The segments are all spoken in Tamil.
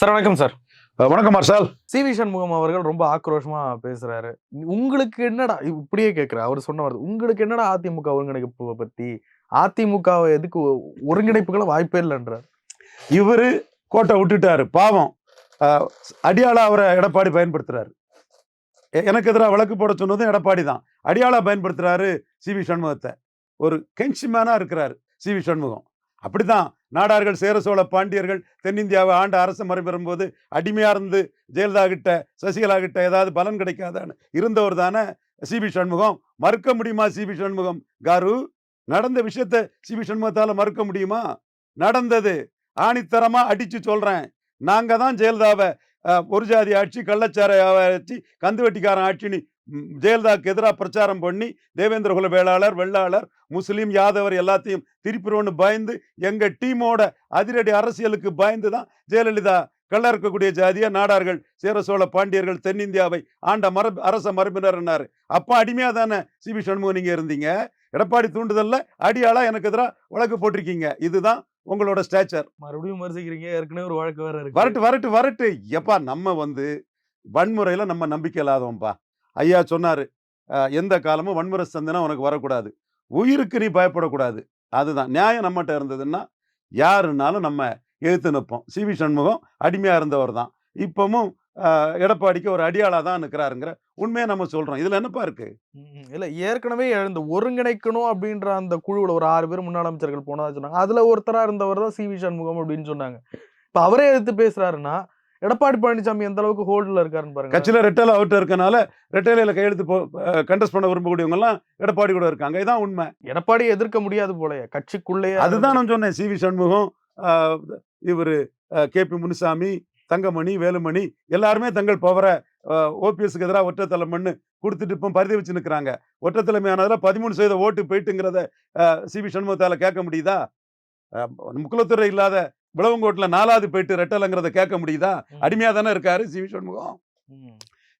சார் வணக்கம் சார். வணக்கம் மார்ஷால். சி வி சண்முகம் அவர்கள் ரொம்ப ஆக்ரோஷமா பேசுறாரு. உங்களுக்கு என்னடா இப்படியே கேக்குற அவர் சொன்ன வார்த்தை உங்களுக்கு என்னடா அதிமுக ஒருங்கிணைப்பு பத்தி? அதிமுக எதுக்கு ஒருங்கிணைப்புகளை வாய்ப்பே இல்லைன்றார். இவரு கோட்டை விட்டுட்டாரு பாவம். அடியாளா அவரை எடப்பாடி பயன்படுத்துறாரு. எனக்கு எதிராக வழக்கு போட சொன்னதும் எடப்பாடி தான். அடியாளா பயன்படுத்துறாரு சி வி சண்முகத்தை. ஒரு கென்சிமேனா இருக்கிறாரு சி வி சண்முகம். அப்படிதான் நாடார்கள் சேர சோழ பாண்டியர்கள் தென்னிந்தியாவை ஆண்ட அரசு மறுபெறும் போது அடிமையா இருந்து ஜெயலலிதா கிட்ட சசிகலா கிட்ட ஏதாவது பலன் கிடைக்காதான்னு இருந்தவர் தானே சிபி சண்முகம். மறுக்க முடியுமா சிபி சண்முகம்? காரு நடந்த விஷயத்த சிபி சண்முகத்தால் மறுக்க முடியுமா? நடந்தது. ஆணித்தரமா அடிச்சு சொல்றேன். நாங்க தான் ஜெயலலிதாவை ஒரு ஜாதி ஆட்சி கள்ளச்சார ஆட்சி கந்து வெட்டிக்காரன் ஆட்சின்னு ஜெயலலிதாவுக்கு எதிராக பிரச்சாரம் பண்ணி தேவேந்திர குல வேளாளர் வெள்ளாளர் முஸ்லீம் யாதவர் எல்லாத்தையும் திருப்பிடுவோன்னு பயந்து எங்க டீமோட அதிரடி அரசியலுக்கு பயந்து தான் ஜெயலலிதா கள்ள இருக்கக்கூடிய ஜாதிய நாடார்கள் சேர சோழ பாண்டியர்கள் தென்னிந்தியாவை ஆண்ட மரபு அரச மரபினர்னாரு அப்ப அடிமையா தானே சி. வி. சண்முகம் நீங்க இருந்தீங்க. எடப்பாடி தூண்டுதல்ல அடியாளா எனக்கு எதிராக வழக்கு போட்டிருக்கீங்க. இதுதான் உங்களோட ஸ்டேச்சர் மறுபடியும் விமர்சிக்கிறீங்க. ஏற்கனவே ஒரு வழக்கு வேற இருக்கு. வரட்டு வரட்டு வரட்டு. எப்பா நம்ம வந்து வன்முறையில நம்ம நம்பிக்கை இல்லாதவன்பா ஐயா சொன்னார் எந்த காலமும் வன்முறை சந்தனம் உனக்கு வரக்கூடாது. உயிருக்கு நீ பயப்படக்கூடாது. அதுதான். நியாயம் நம்மகிட்ட இருந்ததுன்னா யாருனாலும் நம்ம எதிர்த்து நிற்போம். சி. வி. சண்முகம் அடிமையாக இருந்தவர் தான். இப்பவும் எடப்பாடிக்கு ஒரு அடியாளா தான் இருக்கிறாருங்கிற உண்மையை நம்ம சொல்றோம். இதுல என்னப்பா இருக்கு? ம், இல்ல ஏற்கனவே இந்த ஒருங்கிணைக்கணும் அப்படின்ற அந்த குழுவுல ஒரு ஆறு பேர் முன்னாள் அமைச்சர்கள் போனதா சொன்னாங்க. அதுல ஒருத்தரா இருந்தவர் தான் சி. வி. சண்முகம் அப்படின்னு சொன்னாங்க. இப்ப அவரே எடுத்து பேசுறாருன்னா எடப்பாடி பழனிசாமி எந்த அளவுக்கு ஹோல்ட்ல இருக்காருன்னு பாருங்க. கட்சியில ரெட்டலை அவுட் இருக்கனால ரெட்டலையில கையெழுத்து போ கண்டஸ்ட் பண்ண விரும்பக்கூடியவங்க எல்லாம் எடப்பாடி கூட இருக்காங்க. இதான் உண்மை. எடப்பாடி எதிர்க்க முடியாது போலயே. கட்சிக்குள்ளேயே அதுதான் நான் சொன்னேன். சி வி சண்முகம் இவர் கே பி முனுசாமி தங்கமணி வேலுமணி எல்லாருமே தங்கள் பவரை ஓபிஎஸ்க்கு எதிராக ஒற்றை தலைமண்ணு கொடுத்துட்டு இப்போ பரிதி வச்சு நிற்கிறாங்க ஒற்றை தலைமையானதுல பதிமூணு சதவீத ஓட்டு போயிட்டுங்கிறத சி வி சண்முகத்தால கேட்க முடியுதா? முக்குலத்துறை இல்லாத விளவங்கோட்டில் நாலாவது போயிட்டு ரெட்டலைங்கிறத கேட்க முடியுதா? ம். அடிமையா தானே இருக்காரு சி வி சண்முகம்.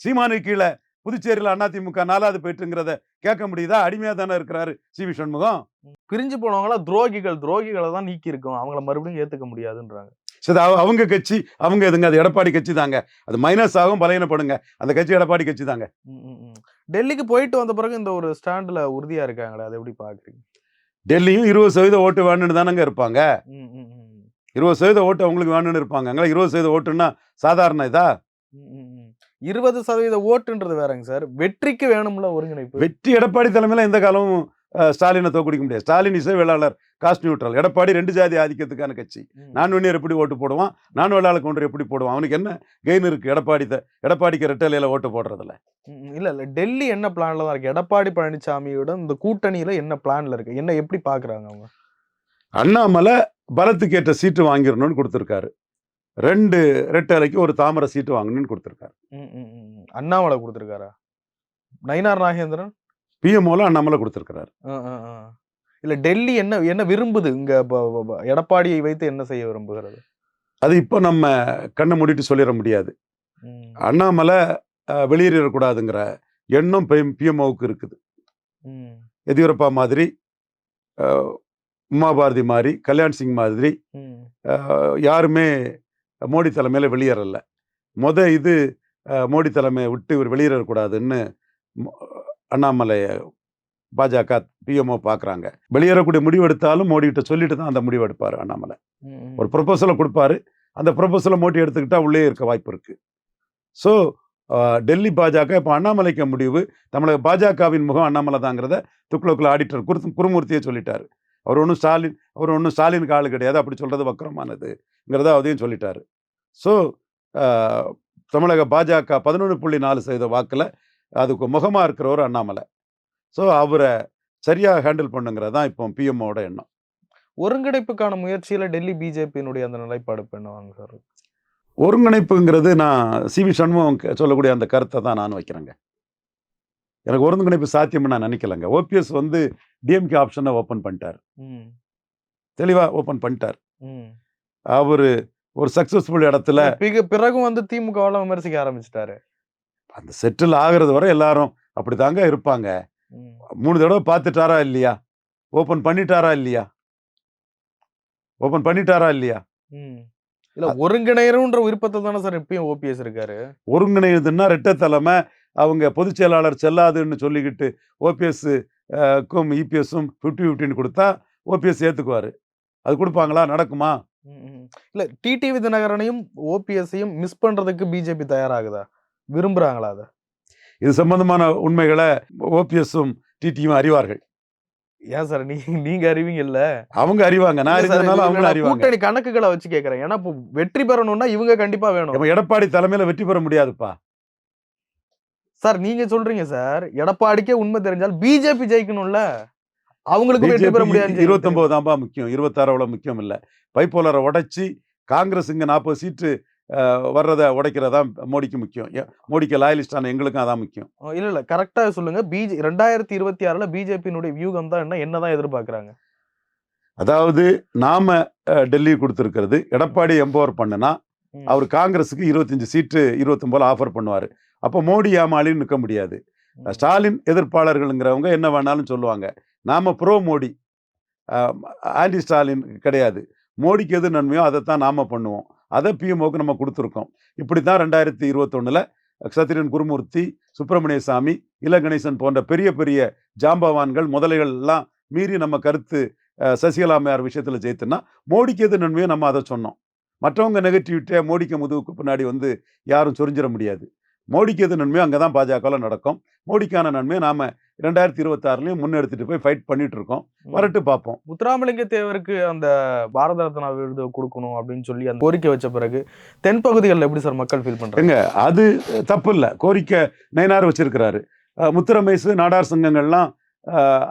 சீமானு கீழே புதுச்சேரியில் அதிமுக நாலாவது போயிட்டுங்கிறத கேட்க முடியுதா? அடிமையா தானே இருக்கிறாரு சி வி சண்முகம். பிரிஞ்சு போனவங்களா துரோகிகள் துரோகிகளை தான் நீக்கி இருக்கும் அவங்கள மறுபடியும் ஏத்துக்க முடியாதுன்றாங்க. சரி அவ- அவங்க கட்சி அவங்க எதுங்க? அது எடப்பாடி கட்சி தாங்க. அது மைனஸ் ஆகும் பலையினப்படுங்க அந்த கட்சி எடப்பாடி கட்சி தாங்க. டெல்லிக்கு போயிட்டு வந்த பிறகு இந்த ஒரு ஸ்டாண்ட்ல உறுதியா இருக்காங்களே அதை எப்படி பாக்குறீங்க டெல்லியும் இருபது சதவீத ஓட்டு வேணும்னு தானங்க இருப்பாங்க. இருபது சதவீத ஓட்டு அவங்களுக்கு வேணும்னு இருப்பாங்க. அங்கே இருபது சதவீத ஓட்டுன்னா சாதாரண இதா. இருபது சதவீத ஓட்டுன்றது வேறங்க சார். வெற்றிக்கு வேணும்ல ஒருங்கிணைப்பு. வெற்றி எடப்பாடி தலைமையில எந்த காலமும் ஸ்டாலினை தோக்கடிக்க முடியாது. ஸ்டாலின் இசை வேளாளர் காஸ்ட் நியூட்ரல். எடப்பாடி ரெண்டு ஜாதி ஆதிக்கத்துக்கான கட்சி. நான் வெண்ணியர் எப்படி ஓட்டு போடுவான்? நான் வெள்ளாள கவுண்டர் எப்படி போடுவான்? அவனுக்கு என்ன கெயின் இருக்கு? எடப்பாடி எடப்பாடிக்கு ரெட்டலையில ஓட்டு போடுறதுல. இல்ல இல்ல. டெல்லி என்ன பிளான்ல தான் இருக்கு? எடப்பாடி பழனிசாமியோட இந்த கூட்டணியில என்ன பிளான்ல இருக்கு? என்ன எப்படி பாக்குறாங்க அவங்க? அண்ணாமலை பலத்துக்கு ஏற்ற சீட்டு வாங்கிடணும்னு கொடுத்துருக்காரு. ரெண்டு ரெட்டலைக்கு ஒரு தாமரை சீட்டு வாங்கணும்னு கொடுத்துருக்காரு. அண்ணாமலை கொடுத்துருக்காரா? நயினார் நாகேந்திரன்? பிஎம்ஓல அண்ணாமலை ஆ. இல்ல டெல்லி என்ன என்ன விரும்புது? இங்க எடப்பாடியை வைத்து என்ன செய்ய விரும்புகிறது? அது இப்போ நம்ம கண்ணை மூடிட்டு சொல்லிட முடியாது. அண்ணாமலை அஹ், வெளியேறிடக்கூடாதுங்கிற எண்ணம் பிஎம்ஓவுக்கு இருக்குது. எதியூரப்பா மாதிரி உமா பாரதி மாதிரி கல்யாண் சிங் மாதிரி யாருமே மோடி தலைமையில் வெளியேறல. முத இது மோடி தலைமையை விட்டு இவர் வெளியேறக்கூடாதுன்னு அண்ணாமலை பாஜக பிஎம்ஓ பார்க்குறாங்க வெளியேறக்கூடிய முடிவு எடுத்தாலும் மோடிகிட்ட சொல்லிட்டு தான் அந்த முடிவு எடுப்பார் அண்ணாமலை. ஒரு ப்ரொபோசலை கொடுப்பாரு. அந்த ப்ரொபோசலை மோடி எடுத்துக்கிட்டா உள்ளே இருக்க வாய்ப்பு இருக்கு. ஸோ டெல்லி பாஜக இப்போ அண்ணாமலைக்கு முடிவு. தமிழக பாஜகவின் முகம் அண்ணாமலை தாங்கிறத துக்ளோக்கில் ஆடிட்டர் குரு குருமூர்த்தியே சொல்லிட்டாரு. அவர் ஒன்றும் ஸ்டாலின் அவர் ஒன்றும் ஸ்டாலினுக்கு ஆளு கிடையாது. அப்படி சொல்றது வக்கரமானதுங்கிறத அதையும் சொல்லிட்டாரு. ஸோ தமிழக பாஜக பதினொன்று புள்ளி நாலு சதவீத வாக்கில் அதுக்கு முகமாக இருக்கிறவர் அண்ணாமலை. ஸோ அவரை சரியாக ஹேண்டில் பண்ணுங்கிறது தான் இப்போ பிஎம்ஓட எண்ணம். ஒருங்கிணைப்புக்கான முயற்சியில டெல்லி பிஜேபியினுடைய அந்த நிலைப்பாடு என்னவாங்க சார் ஒருங்கிணைப்புங்கிறது நான் சி வி சண்முகம் சொல்லக்கூடிய அந்த கருத்தை தான் நான் வைக்கிறேங்க. எனக்கு ஒருங்கிணைப்பு சாத்தியம்னு நான் நினைக்கலங்க. ஓபிஎஸ் வந்து டிஎம்கே ஆப்ஷனை ஓப்பன் பண்ணிட்டார். ம், தெளிவாக ஓப்பன் பண்ணிட்டார். ம். அவர் ஒரு சக்ஸஸ்ஃபுல் இடத்துல பிறகும் வந்து திமுகவால விமர்சிக்க ஆரம்பிச்சிட்டாரு. அந்த செட்டில் ஆகிறது வரை எல்லாரும் அப்படி தாங்க இருப்பாங்க. ம், மூணு தடவை பார்த்துட்டாரா இல்லையா? ஓப்பன் பண்ணிட்டாரா இல்லையா? ஓப்பன் பண்ணிட்டாரா இல்லையா? ம். இல்ல ஒருங்கிணையருன்ற விருப்பத்தை தானே சார் இப்பயும் ஓபிஎஸ் இருக்காரு? ஒருங்கிணைந்ததுன்னா ரெட்டை தலைமை அவங்க பொதுச் செயலாளர் செல்லாதுன்னு சொல்லிக்கிட்டு ஓபிஎஸ் க்கும் இபிஎஸும் ஃபிஃப்டி ஃபிஃப்டின்னு கொடுத்தா ஓபிஎஸ் ஏற்றுக்குவார் அது கொடுப்பாங்களா? நடக்குமா. இல்ல டிடிவி தினகரனையும் ஓபிஎஸ்ஸையும் மிஸ் பண்றதுக்கு பிஜேபி தயாராகுதா? விரும்புறாங்களா அத? இது சம்பந்தமான உண்மைகளை ஓபிஎஸும் டிடியும் அறிவார்கள். ஏன் சார் நீ நீங்க அறிவீங்க இல்ல? அவங்க அறிவாங்க. நான் அறிந்ததுனால அவங்க அறிவாங்க. கூட்டணி கணக்குகளை வச்சு கேக்குறேன். ஏன்னா இப்போ வெற்றி பெறணும்னா இவங்க கண்டிப்பா வேணும். எடப்பாடி தலைமையில வெற்றி பெற முடியாதுப்பா. சார் நீங்க சொல்றீங்க சார். எடப்பாடிக்கே உண்மை தெரிஞ்சால் பிஜேபி ஜெயிக்கணும்ல. அவங்களுக்கு வெற்றி பெற முடியாது இருபத்தொன்பது தான்ப்பா முக்கியம். இருபத்தாறு அவ்வளவு முக்கியம் இல்ல. பைப்போலரை உடைச்சி காங்கிரஸ் இங்க நாற்பது சீட்டு வர்றதை உடைக்கிறதா மோடிக்கு முக்கியம். மோடிக்கு லாயலிஸ்டான எங்களுக்கும் அதான் முக்கியம். இல்ல இல்ல. கரெக்டா சொல்லுங்க. பிஜே ரெண்டாயிரத்தி இருபத்தி ஆறுல பிஜேபியினுடைய வியூகம் தான் என்ன என்னதான் எதிர்பார்க்கறாங்க? அதாவது நாம டெல்லி கொடுத்துருக்கிறது. எடப்பாடி எம்பவர் பண்ணுனா. அவர் காங்கிரஸுக்கு இருபத்தஞ்சு சீட்டு இருபத்தொன்பதுல ஆஃபர் பண்ணுவார். அப்போ மோடி ஏமாளின்னு நிற்க முடியாது. ஸ்டாலின் எதிர்ப்பாளர்கள்ங்கிறவங்க என்ன வேணாலும் சொல்லுவாங்க. நாம ப்ரோ மோடி ஆன்டி ஸ்டாலின் கிடையாது. மோடிக்கு எது நன்மையோ அதைத்தான் நாம பண்ணுவோம். அதை பிஎம்ஓக்கு நம்ம கொடுத்துருக்கோம். இப்படி தான் ரெண்டாயிரத்தி இருபத்தொன்னுல சத்திரன் குருமூர்த்தி சுப்பிரமணிய சாமி இல கணேசன் போன்ற பெரிய பெரிய ஜாம்பவான்கள் முதலைகள் எல்லாம் மீறி நம்ம கருத்து அஹ், சசிகலா அம்மையார் விஷயத்தில் ஜெயித்துனா மோடிக்கு எது நன்மையோ நம்ம அதை சொன்னோம். மற்றவங்க நெகட்டிவிட்டியை மோடிக்கு முதுகுக்கு பின்னாடி வந்து யாரும் சொரிஞ்சிட முடியாது. மோடிக்கு எது நன்மையோ அங்கே தான் பாஜகவில் நடக்கும். மோடிக்கான நன்மையை நாம ரெண்டாயிரத்தி இருபத்தாறுலையும் முன்னெடுத்துட்டு போய் ஃபைட் பண்ணிட்டு இருக்கோம் வரட்டு பார்ப்போம் முத்துராமலிங்க தேவருக்கு அந்த பாரத ரத்னா விருது கொடுக்கணும் அப்படின்னு சொல்லி அந்த கோரிக்கை வச்ச பிறகு தென் பகுதிகளில் எப்படி சார் மக்கள் ஃபீல் பண்றாங்க? எங்க அது தப்பு இல்லை கோரிக்கை நயனார் வச்சிருக்கிறாரு. முத்துரமேசு நாடார் சங்கங்கள்லாம்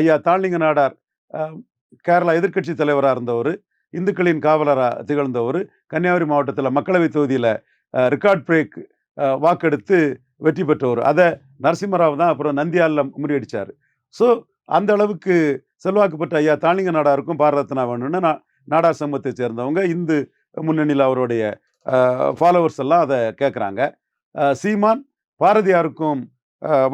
ஐயா தாழ்லிங்க நாடார் கேரளா எதிர்க்கட்சி தலைவராக இருந்தவர் இந்துக்களின் காவலராக திகழ்ந்தவர் கன்னியாகுமரி மாவட்டத்தில் மக்களவை தொகுதியில் ரெக்கார்ட் பிரேக் வாக்கெடுத்து வெற்றி பெற்றவர். அதை நரசிம்மராவ் தான் அப்புறம் நந்தியாலில் முறியடிச்சார். ஸோ அந்த அளவுக்கு செல்வாக்கு பெற்ற ஐயா தாளிங்க நாடாருக்கும் பாரதத்னா வேணும்னு நான் நாடார் சமூகத்தை சேர்ந்தவங்க இந்து முன்னணியில் அவருடைய ஃபாலோவர்ஸ் எல்லாம் அதை கேட்குறாங்க சீமான் பாரதியாருக்கும்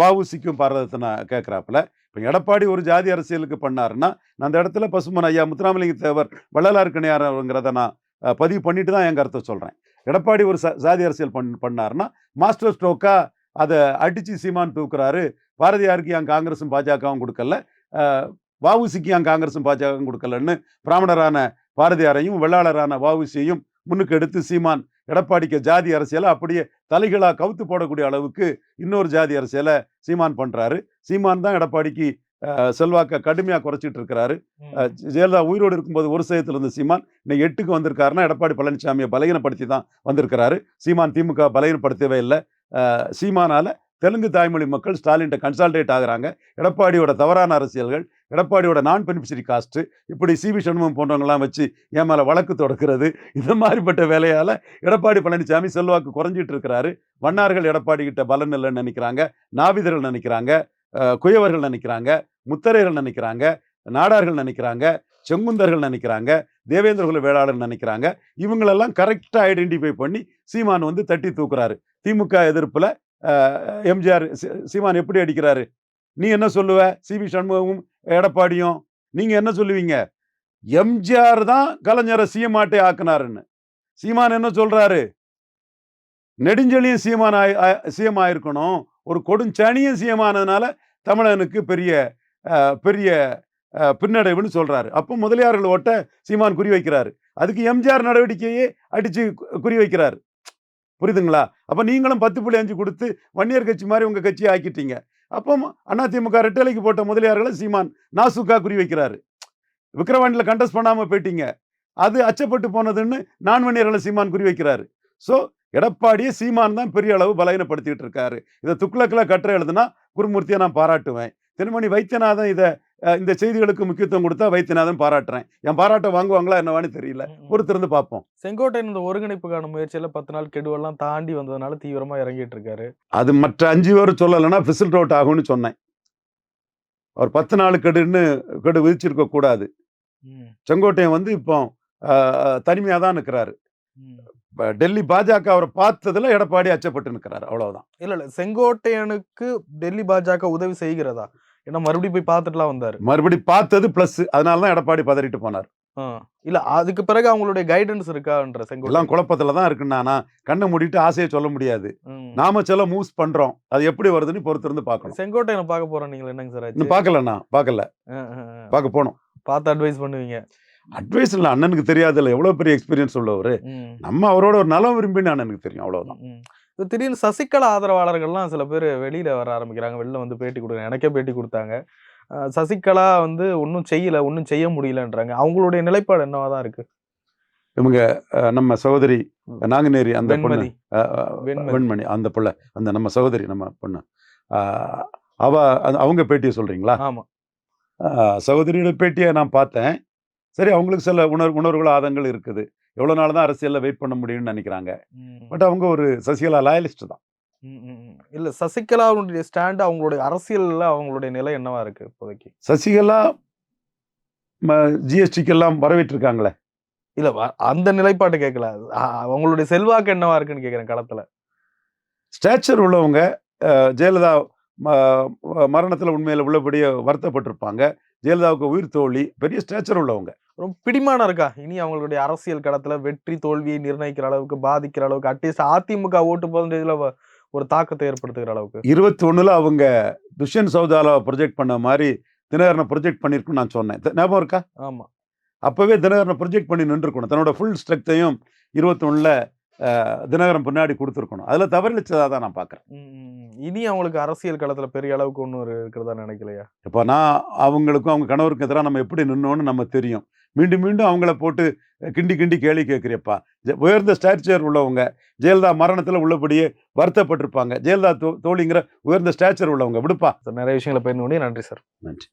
வவுசிக்கும் வஉசிக்கும் கேட்குறாப்புல இப்போ எடப்பாடி ஒரு ஜாதி அரசியலுக்கு பண்ணாருன்னா நான் அந்த இடத்துல பசுமன் ஐயா முத்துராமலிங்க தேவர் வள்ளலார் கணியாருங்கிறத நான் பதிவு பண்ணிட்டு தான் என் கருத்தை சொல்கிறேன் எடப்பாடி ஒரு சாதி அரசியல் பண் பண்ணாருன்னா மாஸ்டர் ஸ்ட்ரோக்காக அதை அடிச்சு சீமான் தூக்குறாரு. பாரதியாருக்கு என் காங்கிரஸும் பாஜகவும் கொடுக்கல? அஹ், என் காங்கிரஸும் பாஜகவும் கொடுக்கலன்னு பிராமணரான பாரதியாரையும் வெள்ளாளரான வஉசியையும் முன்னுக்கு எடுத்து சீமான் எடப்பாடிக்கு ஜாதி அரசியலை அப்படியே தலைகளா கவுத்து போடக்கூடிய அளவுக்கு இன்னொரு ஜாதி அரசியலை சீமான் பண்ணுறாரு சீமான் தான் எடப்பாடிக்கு செல்வாக்க கடுமையா குறைச்சிட்டு இருக்கிறாரு ஜெயலலிதா உயிரோடு இருக்கும்போது ஒரு சதயத்தில் இருந்த சீமான் இன்னைக்கு எட்டுக்கு வந்திருக்காருன்னா எடப்பாடி பழனிசாமியை பலகீனப்படுத்தி தான் வந்திருக்கிறாரு. சீமான் திமுக பலகீனப்படுத்தவே இல்லை. சீமானால தெலுங்கு தாய்மொழி மக்கள் ஸ்டாலின்ட்ட கன்சால்டேட் ஆகுறாங்க. எடப்பாடியோட தவறான அரசியல்கள் எடப்பாடியோட நான் பெனிஃபிஷரி காஸ்ட் இப்படி சிவி சண்முகம் போன்றவங்கலாம் வச்சு என் மேல வழக்கு தொடக்கிறது இந்த மாதிரிப்பட்ட வேலையால எடப்பாடி பழனிசாமி செல்வாக்கு குறைஞ்சிட்டு இருக்கிறாரு வண்ணார்கள் எடப்பாடி கிட்ட பலன் இல்லைன்னு நினைக்கிறாங்க. நாவிதர்கள் நினைக்கிறாங்க. குயவர்கள் நினைக்கிறாங்க முத்தரையர்கள் நினைக்கிறாங்க நாடார்கள் நினைக்கிறாங்க செங்குந்தர்கள் நினைக்கிறாங்க தேவேந்திரகுல வேளாளர் நினைக்கிறாங்க. இவங்களெல்லாம் கரெக்டாக ஐடென்டிஃபை பண்ணி சீமான் வந்து தட்டி தூக்குறாரு. திமுக எதிர்ப்புல எம்ஜிஆர் சீமான் எப்படி அடிக்கிறாரு? நீ என்ன சொல்லுவ? சிவி சண்முகமும் எடப்பாடியும் நீங்க என்ன சொல்லுவீங்க? எம்ஜிஆர் தான் கலைஞரை சீமாட்டை ஆக்குனாருன்னு. சீமான் என்ன சொல்றாரு? நெடுஞ்செழியும் சீமான் ஆய் சிஎம் ஆயிருக்கணும். ஒரு கொடுஞ்சனியும் சிஎம் ஆனதுனால தமிழனுக்கு பெரிய பெரிய பின்னடைவுன்னு சொல்கிறாரு அப்போ முதலியார்கள் ஓட்ட சீமான் குறி வைக்கிறாரு. அதுக்கு எம்ஜிஆர் நடவடிக்கையே அடித்து குறி வைக்கிறாரு. புரியுதுங்களா? அப்போ நீங்களும் பத்து புள்ளி அஞ்சு கொடுத்து வன்னியர் கட்சி மாதிரி உங்கள் கட்சியை ஆக்கிட்டீங்க. அப்போ அதிமுக ரெட்டலைக்கு போட்ட முதலியார்களை சீமான் நாசுக்கா குறி வைக்கிறாரு. விக்ரவாண்டியில் கண்டஸ்ட் பண்ணாமல் போயிட்டீங்க. அது அச்சப்பட்டு போனதுன்னு நான் வன்னியர்களை சீமான் குறி வைக்கிறாரு. ஸோ எடப்பாடியை சீமான் தான் பெரிய அளவு பலகீனப்படுத்திக்கிட்டு இருக்காரு. இதை துக்ளக்கில் கட்டுரை எழுதுனா குருமூர்த்தியை நான் பாராட்டுவேன். திருமணி வைத்தியநாதன் இதை இந்த செய்திகளுக்கு முக்கியத்துவம் கொடுத்தா வைத்தியநாதன் பாராட்டுறேன். என் பாராட்ட வாங்குவாங்களா என்னவான்னு தெரியல. பொறுத்திருந்து பார்ப்போம். செங்கோட்டையன் இந்த ஒருங்கிணைப்புக்கான முயற்சியில பத்து நாள் கெடுவெல்லாம் தாண்டி வந்ததுனால தீவிரமா இறங்கிட்டு இருக்காரு அது மற்ற அஞ்சு பேர் சொல்லலைன்னா ஃபிசில்ட் அவுட் ஆகும்னு சொன்னேன். அவர் பத்து நாள் கெடுன்னு கெடு விதிச்சிருக்க கூடாது. செங்கோட்டையன் வந்து இப்போ தனிமையாக தான். இப்ப டெல்லி பாஜக அவரை பார்த்ததுல எடப்பாடி அச்சப்பட்டு நிற்கிறாரு அவ்வளவுதான். இல்ல இல்ல. செங்கோட்டையனுக்கு டெல்லி பாஜக உதவி செய்கிறதா? ஏன்னா மறுபடியும் போய் பார்த்துட்டுலாம் வந்தாரு. மறுபடி பார்த்தது பிளஸ் அதனால தான் எடப்பாடி பதறிட்டு போனார். இல்ல அதுக்கு பிறகு அவங்களுடைய கைடன்ஸ் இருக்கான்ற செங்கோட்டை குழப்பத்துல தான் இருக்குண்ணா நான் கண்ணை மூடிட்டு ஆசையை சொல்ல முடியாது. நாம சில மூவ்ஸ் பண்றோம். அது எப்படி வருதுன்னு பொறுத்து இருந்து பார்க்கணும். செங்கோட்டையனை பார்க்க போறோம் நீங்க என்னங்க சார் இன்னும் பார்க்கலண்ணா. பார்க்கல. பார்க்க போனோம். பார்த்து அட்வைஸ் பண்ணுவீங்க. அட்வைஸ் இல்லை அண்ணனுக்கு தெரியாதுல்ல எவ்வளவு பெரிய எக்ஸ்பீரியன்ஸ் உள்ளவர்? நம்ம அவரோட ஒரு நலம் விரும்பின்னு அண்ணனுக்கு தெரியும். இப்ப திடீர்னு சசிகலா ஆதரவாளர்கள்லாம் சில பேர் வெளியில வர ஆரம்பிக்கிறாங்க வெளில வந்து பேட்டி கொடுக்குறாங்க எனக்கே பேட்டி கொடுத்தாங்க. சசிகலா வந்து ஒன்றும் செய்யல ஒன்றும் செய்ய முடியலன்றாங்க. அவங்களுடைய நிலைப்பாடு என்னவா தான் இருக்கு? இவங்க நம்ம சகோதரி நாங்குநேரி அந்த பொண்ணு. வெண்மணி அந்த புள்ள அந்த நம்ம சகோதரி நம்ம பொண்ணு. அவ அவங்க பேட்டியை சொல்றீங்களா? ஆமா. அஹ், சகோதரியோட பேட்டியை நான் பார்த்தேன். சரி அவங்களுக்கு சில உணர் உணர்வுகள் ஆதங்கள் இருக்குது. எவ்வளவு நாள் தான் அரசியல்ல வெயிட் பண்ண முடியும்னு நினைக்கிறாங்க. பட் அவங்க ஒரு சசிகலா லாயலிஸ்ட் தான். இல்ல சசிகலாவுடைய ஸ்டாண்ட் அவங்களுடைய அரசியல்ல அவங்களுடைய நிலை என்னவா இருக்கு இப்போதைக்கு? சசிகலா ஜிஎஸ்டிக்கு எல்லாம் வரவேற்றிருக்காங்களே? இல்ல அந்த நிலைப்பாட்டு கேட்கல அவங்களுடைய செல்வாக்கு என்னவா இருக்குன்னு கேக்குறேன் களத்துல. ஸ்டேச்சர் உள்ளவங்க ஜெயலலிதா மரணத்துல உண்மையில உள்ளபடியே வருத்தப்பட்டிருப்பாங்க. ஜெயலலிதாவுக்கு உயிர் தோழி பெரிய ஸ்டேச்சர் உள்ளவங்க. ரொம்ப பிடிமானம் இருக்கா? இனி அவங்களுடைய அரசியல் களத்துல வெற்றி தோல்வியை நிர்ணயிக்கிற அளவுக்கு பாதிக்கிற அளவுக்கு அட்லீஸ்ட் அதிமுக ஓட்டு பர்சன்டேஜ்ல ஒரு தாக்கத்தை ஏற்படுத்துகிற அளவுக்கு. இருபத்தி ஒண்ணுல அவங்க துஷ்யந்த் சௌதாலா ப்ரொஜெக்ட் பண்ண மாதிரி தினகரனை ப்ரொஜெக்ட் பண்ணிருக்குன்னு நான் சொன்னேன். ஞாபகம் இருக்கா? ஆமா. அப்பவே தினகரனை ப்ரொஜெக்ட் பண்ணி நின்றுருக்கணும். தன்னோட ஃபுல் ஸ்ட்ரெக்த்தையும் இருபத்தி ஒண்ணுல தினகரன் பின்னாடி கொடுத்துருக்கணும். அதுல தவறிச்சதா தான் நான் ம். இனி அவங்களுக்கு அரசியல் களத்துல பெரிய அளவுக்கு ஒன்றும் இருக்கிறதா நினைக்கலையா? இப்போ நான் அவங்களுக்கும் அவங்க கணவருக்கும் எதிராக நம்ம எப்படி நின்னோன்னு நம்ம தெரியும். மீண்டும் மீண்டும் அவங்கள போட்டு கிண்டி கிண்டி கேள்வி கேட்குறியப்பா உயர்ந்த ஸ்டாச்சர் உள்ளவங்க ஜெயலலிதா மரணத்தில் உள்ளபடியே வருத்தப்பட்டிருப்பாங்க. ஜெயலலிதா தோ தோழிங்கிற உயர்ந்த ஸ்டாச்சர் உள்ளவங்க. விடுப்பா. நிறைய விஷயங்களை கொண்டு நன்றி சார். நன்றி.